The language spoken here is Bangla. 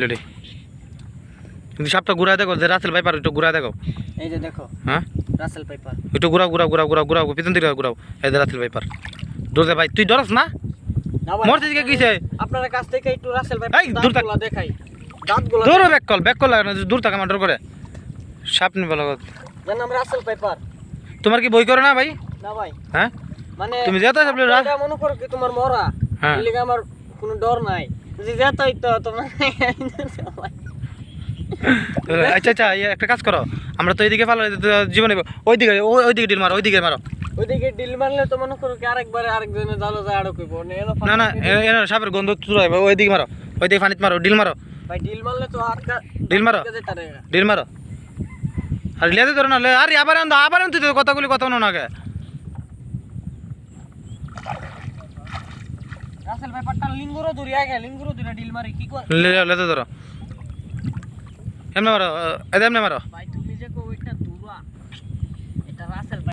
লেডি। কিন্তু সাপটা ঘুরা দেখো যে রাসেল ভাই পারো একটু ঘুরা দেখো। এই যে দেখো হ্যাঁ? রাসেল পেপার একটু ঘুরাও ঘুরাও ঘুরাও ঘুরাও ঘুরাও পিছন দিকে ঘুরাও। এই যে রাসেল ভাই পার দৌড়ে ভাই তুই ডরস না? মরতে দিকে কিসে? আপনার কাছ থেকে একটু রাসেল এই, পেপার দূর থাক। দেখাই। দাঁতগুলো দৌড়ো ব্যাক কল ব্যাক কল লাগে না দূর থাকা মার্ডার করে। সাপ নিবে লগত। যার নাম রাসেল পেপার তোমার কি বই করে না ভাই? না ভাই। হ্যাঁ? মানে তুমি যেতে সাপলে রা মনে করো কি তোমার মরা হ্যাঁ। আমার কোনো ডর নাই। যদি যেত তো তোমার আচ্ছা আচ্ছা একটা কাজ করো। আমরা তো এইদিকে ভালো জীবনে ওইদিকে ওই- ওইদিকে ডিল মারো ওইদিকে মারো। ওইদিকে ডিল মারলে তো মনে করো আরেকবারে আরেকজনে জালো যায় আড়ো কইব না না এ- এ- সাপের গন্ধ তুলো ওইদিকে মারো। ওইদিকে পানিত মারো ডিল মারো। ভাই ডিল মারলে তো আটকা ডিল মারো। ডিল মারো। আর লেতে ধরো না আরে আবার আবার তুই কথাগুলি কথা না কে রাসেল ব্যাপারটা লিঙ্গুরো ধরি আগে লিঙ্গুরো ধরে ডিল মারি কি কর? লে- লেতে ধরো। এমনে মারো এমনি মারো। ভাই তুমি যে কো